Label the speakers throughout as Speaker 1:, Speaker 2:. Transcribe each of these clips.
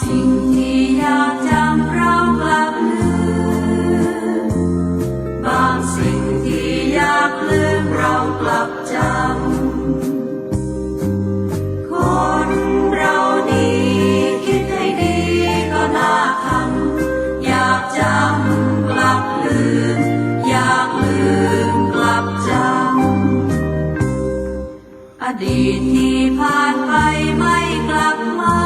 Speaker 1: สิ่งที่อยากจำเรากลับลืม บางสิ่งที่อยากลืมเรากลับจำ คนเรานี้คิดให้ดีก็น่าทำ อยากจำกลับลืม อยากลืมกลับจำ อดีตที่ผ่านไปไม่กลับมา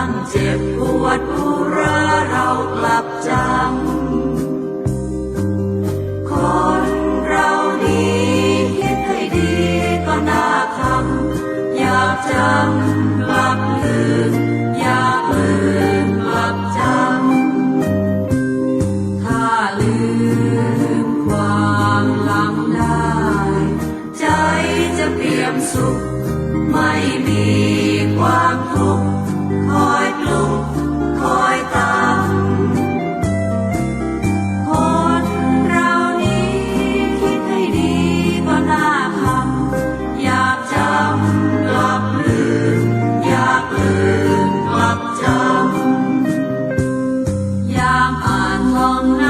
Speaker 1: างเจ็บปวดอุราเรากลับจำ คนเรานี้คิดให้ดีก็น่าทำอยากจำกลับลืมอยากลืมกลับจำ ถ้าลืมความหลังได้ ใจจะเปี่ยมสุข อ่า